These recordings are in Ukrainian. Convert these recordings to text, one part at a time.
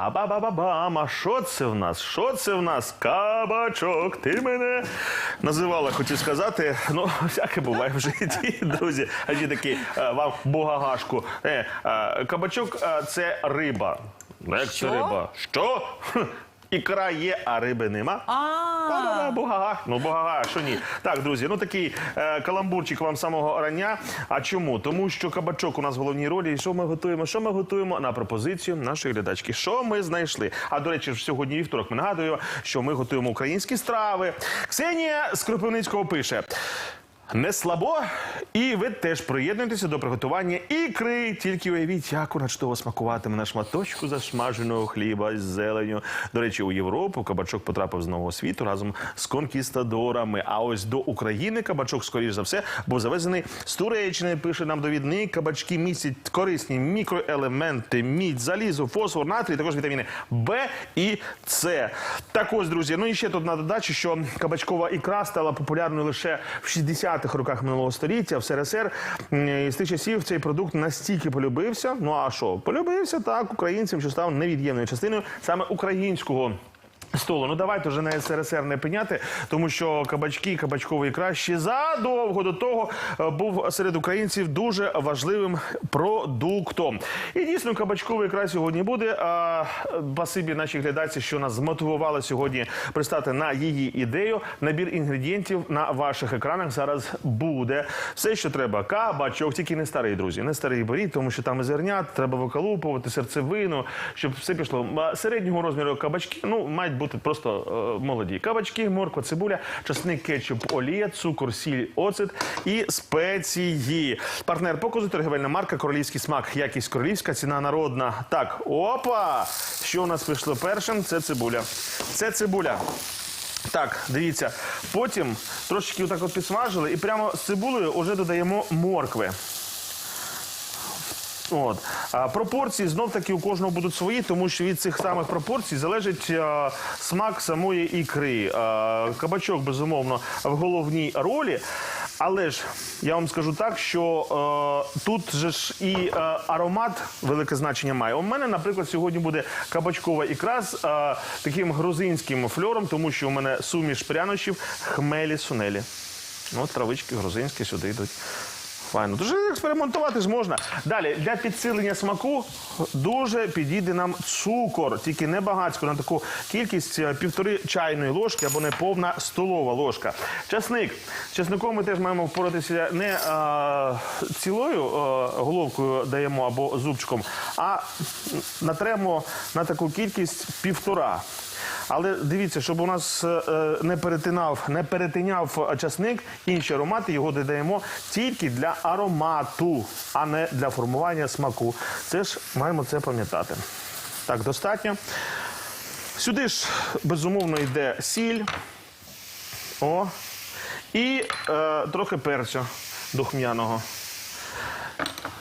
Ба-ба-ба-ба-бам, а що це в нас? Що це в нас? Кабачок, ти мене називала, хотів сказати. Ну, всяке буває в житті, друзі. А ті такі е, вам бугагашку. Е, е, кабачок це риба. Ну, Як це риба? Що? Ікра є, а риби нема. Та-да-да, Бугага. Ну, бугага, що ні. Так, друзі, ну такий е, каламбурчик вам з самого рання. А чому? Тому що кабачок у нас в головній ролі. І що ми готуємо? Що ми готуємо на пропозицію нашої глядачки? Що ми знайшли? А до речі, ж сьогодні вівторок. Ми нагадую, що ми готуємо українські страви. Ксенія з Кропивницького пише. Не слабо, і ви теж приєднуєтеся до приготування ікри. Тільки уявіть, як вона смакуватиме на шматочку засмаженого хліба з зеленю. До речі, у Європу кабачок потрапив з нового світу разом з конкістадорами. А ось до України кабачок, скоріш за все, був завезений з Туреччини. Пише нам довідник. Кабачки містять корисні мікроелементи, мідь, залізо, фосфор, натрій, також вітаміни Б і С. Так ось, друзі. Ну і ще тут на додачі, що кабачкова ікра стала популярною лише в 60-х роках минулого століття в СРСР. І з тих часів цей продукт настільки полюбився. Ну а що? Полюбився так українцям, що став невід'ємною частиною саме українського. Столу, ну давайте вже на СРСР не пеняти, тому що кабачки, кабачковий ікра ще задовго до того е, був серед українців дуже важливим продуктом. І дійсно кабачковий ікра сьогодні буде. А басибі нашій глядачці, що нас змотивували сьогодні пристати на її ідею. Набір інгредієнтів на ваших екранах зараз буде. Все, що треба, кабачок, тільки не старий, друзі, не старий беріть, тому що там зернят, треба виколупувати серцевину, щоб все пішло. Середнього розміру кабачки ну мають бути просто е, молоді. Кабачки, морква, цибуля, часник, кетчуп, олія, цукор, сіль, оцет і спеції. Партнер показу торгівельна марка Королівський смак. Якість королівська, ціна народна. Так, опа! Що у нас пішло першим? Це цибуля. Це цибуля. Так, дивіться. Потім трошечки отак от підсмажили і прямо з цибулею вже додаємо моркви. От. А, пропорції знов таки у кожного будуть свої, тому що від цих самих пропорцій залежить е, смак самої ікри. Е, кабачок, безумовно, в головній ролі. Але ж я вам скажу так, що е, тут же ж і е, аромат велике значення має. У мене, наприклад, сьогодні буде кабачкова ікра з е, таким грузинським фльором, тому що у мене суміш прянощів хмелі сунелі. Ну, от травички грузинські сюди йдуть. Файно. Дуже експериментувати ж можна. Далі, для підсилення смаку дуже підійде нам цукор, тільки не багатсько, на таку кількість е, півтори чайної ложки або не повна столова ложка. Часник. Часником ми теж маємо впоратися не е, цілою е, головкою даємо або зубчиком, а натремо на таку кількість півтора. Але дивіться, щоб у нас е, не перетинав, не перетиняв часник, інші аромати його додаємо тільки для аромату, а не для формування смаку. Це ж маємо це пам'ятати. Так, достатньо. Сюди ж безумовно йде сіль. О. І е, трохи перцю духмяного.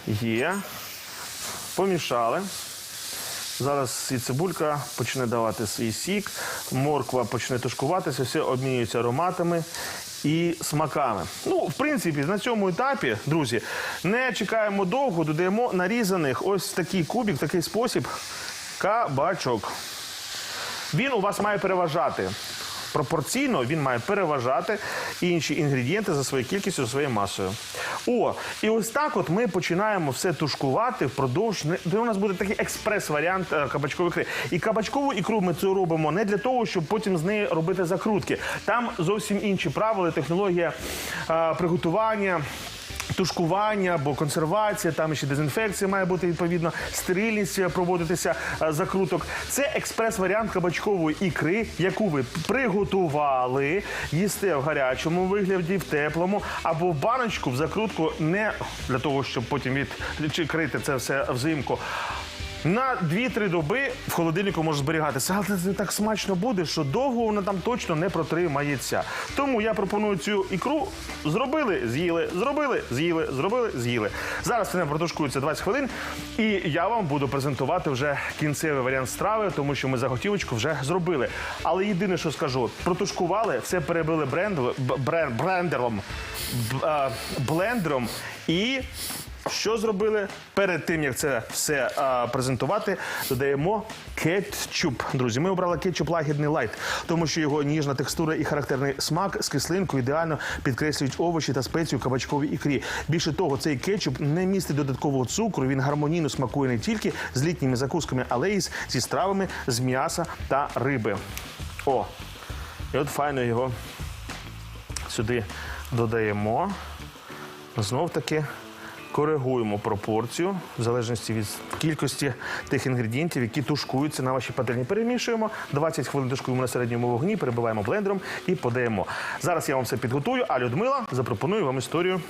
Є. Помішали. Зараз і цибулька почне давати свій сік, морква почне тушкуватися, все обмінюється ароматами і смаками. Ну, в принципі, на цьому етапі, друзі, не чекаємо довго, додаємо нарізаних ось такий кубик, такий спосіб кабачок. Він у вас має переважати. Пропорційно він має переважати інші інгредієнти за своєю кількістю, за своєю масою. О, і ось так от ми починаємо все тушкувати впродовж. У нас буде такий експрес-варіант е, кабачкової ікри. І кабачкову ікру ми це робимо не для того, щоб потім з неї робити закрутки. Там зовсім інші правила, технологія е, приготування. Тушкування або консервація, там ще дезінфекція має бути відповідно, стерильність проводитися е, закруток. Це експрес-варіант кабачкової ікри, яку ви приготували, їсте в гарячому вигляді, в теплому, або в баночку в закрутку не для того, щоб потім відкрити це все взимку. На 2-3 доби в холодильнику може зберігатися. Але це так смачно буде, що довго вона там точно не протримається. Тому я пропоную цю ікру зробили, з'їли, зробили, з'їли, зробили, з'їли. Зараз це не протушкується 20 хвилин, і я вам буду презентувати вже кінцевий варіант страви, тому що ми заготівочку вже зробили. Але єдине, що скажу, протушкували, все перебили брендером, б- а, блендером і. Що зробили перед тим, як це все а, презентувати? Додаємо кетчуп. Друзі, ми обрали кетчуп лагідний лайт, тому що його ніжна текстура і характерний смак з кислинкою ідеально підкреслюють овочі та спецію в кабачковій ікрі. Більше того, цей кетчуп не містить додаткового цукру. Він гармонійно смакує не тільки з літніми закусками, але й зі стравами з м'яса та риби. О, і от файно його сюди додаємо. Знов таки коригуємо пропорцію в залежності від кількості тих інгредієнтів, які тушкуються на вашій пательні. Перемішуємо 20 хвилин тушкуємо на середньому вогні, перебиваємо блендером і подаємо. Зараз я вам все підготую. А Людмила запропонує вам історію.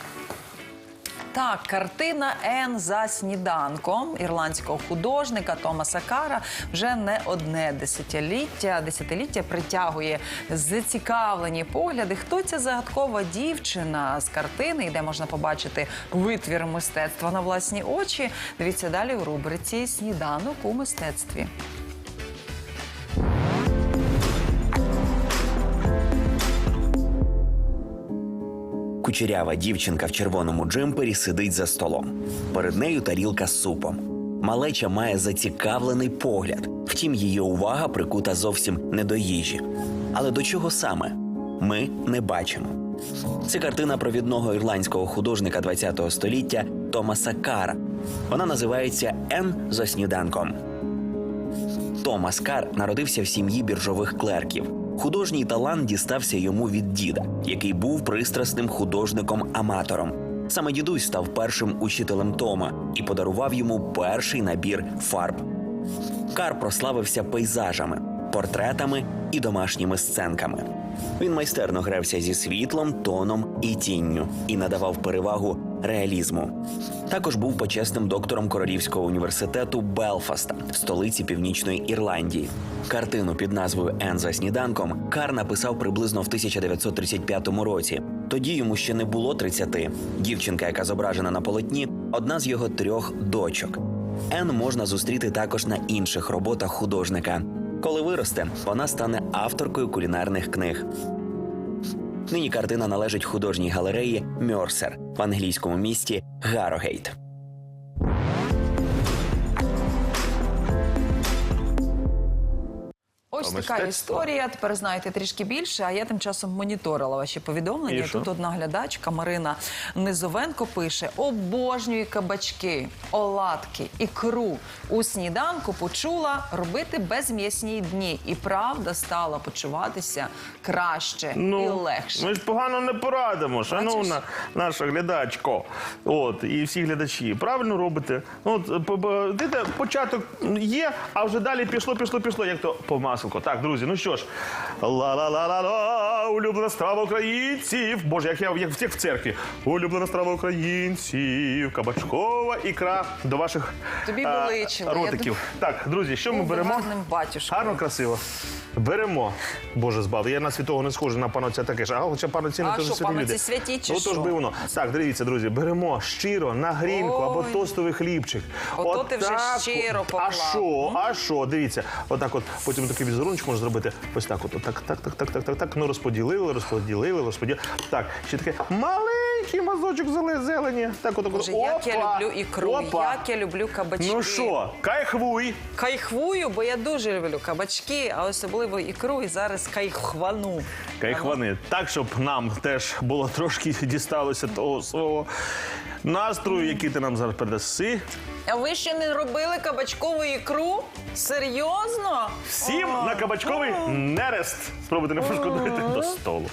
Так, картина Н за сніданком ірландського художника Томаса Кара вже не одне десятиліття. Десятиліття притягує зацікавлені погляди. Хто ця загадкова дівчина з картини, де можна побачити витвір мистецтва на власні очі? Дивіться далі у рубриці Сніданок у мистецтві. Кучерява дівчинка в червоному джемпері сидить за столом. Перед нею тарілка з супом. Малеча має зацікавлений погляд. Втім, її увага прикута зовсім не до їжі. Але до чого саме? Ми не бачимо. Це картина провідного ірландського художника ХХ століття Томаса Кара. Вона називається Н за сніданком. Томас Кар народився в сім'ї біржових клерків. Художній талант дістався йому від діда, який був пристрасним художником-аматором. Саме дідусь став першим учителем Тома і подарував йому перший набір фарб. Кар прославився пейзажами, портретами і домашніми сценками. Він майстерно грався зі світлом, тоном і тінню і надавав перевагу реалізму. Також був почесним доктором Королівського університету Белфаста, столиці Північної Ірландії. Картину під назвою Ен за сніданком Кар написав приблизно в 1935 році. Тоді йому ще не було 30. Дівчинка, яка зображена на полотні, одна з його трьох дочок. Ен можна зустріти також на інших роботах художника. Коли виросте, вона стане авторкою кулінарних книг. Нині картина належить художній галереї Мьорсер в англійському місті Гарогейт. Ось така історія. Тепер знаєте трішки більше. А я тим часом моніторила ваші повідомлення. Тут одна глядачка Марина Низовенко пише: обожнюю кабачки, оладки, ікру. У сніданку почула робити безм'ясні дні. І правда стала почуватися краще і легше. Ми ж погано не порадимо, шановна наша глядачко. От, і всі глядачі. Правильно робите. От, по- дивіться, початок є, а вже далі пішло, пішло, пішло, як то по маслку. Так, друзі, ну що ж. Ла-ла-ла-ла-ла, улюблена страва українців. Боже, як я як, всіх в церкві. Улюблена страва українців, кабачкова ікра до ваших Тобі а, боличило, ротиків. Так, друзі, що ми Був би беремо? гарним батюшкою. Гарно, красиво. Беремо. Боже збав. Я на святого не схожий на панотця таке ж. А хоча паноці не А теж що, святі панотці люди. святі чи Отож що? би воно. Так, дивіться, друзі, беремо щиро на грінку або тостовий хлібчик. Ото ти вже Отак щиро от. А поклав. що? А що? Дивіться, отак от. Потім такий візерунчик можна зробити. Ось так от. Так, так, так, так, так, так, так. Ну розподілили, розподілили, розподілили. Так, ще таке маленький мазочок зелені. Так, от. Боже, як я люблю ікру, Опа! як я люблю кабачки. Ну що, кайхвуй. Кайхвую, бо я дуже люблю кабачки, а особливо ікру, і зараз кайхвану. Кайхвани. Так, щоб нам теж було трошки дісталося того свого настрою, який ти нам зараз передаси. А ви ще не робили кабачкову ікру? Серйозно? Всім на кабачковий нерест. Спробуйте не пошкодуйте до столу.